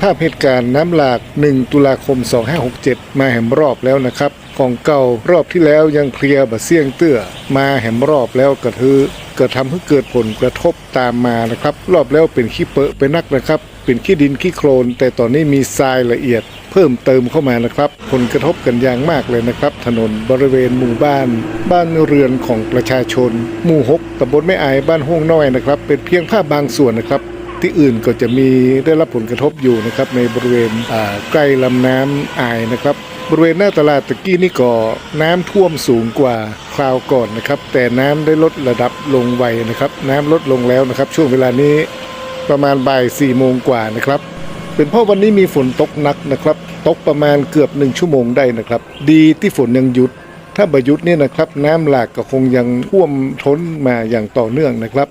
ภาพเหตุการณ์น้ำหลาก 1 ตุลาคม 2567 มาแหมรอบแล้วนะครับของเก่ารอบที่แล้วยังเคลียร์บะเสี่ยงเตื้อมาแหมรอบแล้วกระทือเกิดทำให้เกิดผลกระทบตามมานะครับ รอบแล้วเป็นขี้เปอะเป็นนักนะครับ เป็นขี้ดินขี้โคลน แต่ตอนนี้มีทรายละเอียด เพิ่มเติมเข้ามานะครับ ผลกระทบกันอย่างมากเลยนะครับ ถนนบริเวณหมู่บ้าน บ้านเรือนของประชาชน หมู่หกตำบลแม่อายบ้านห้วงน้อยนะครับ เป็นเพียงภาพบางส่วนนะครับ ที่อื่นก็จะมีได้รับผลกระทบอยู่นะครับในบริเวณใกล้ลำน้ำอายนะครับ บริเวณหน้าตลาดตะกี้นี่ก็น้ำท่วมสูงกว่าคราวก่อนนะครับ แต่น้ำได้ลดระดับลงไวนะครับ น้ำลดลงแล้วนะครับ ช่วงเวลานี้ประมาณบ่ายสี่โมงกว่านะครับเป็นเพราะวันนี้มีฝนตกหนักนะครับ ตกประมาณเกือบหนึ่งชั่วโมงได้นะครับ ดีที่ฝนยังหยุด ถ้าบหยุดเนี่ยนะครับ น้ำหลากก็คงยังท่วมท้นมาอย่างต่อเนื่องนะครับ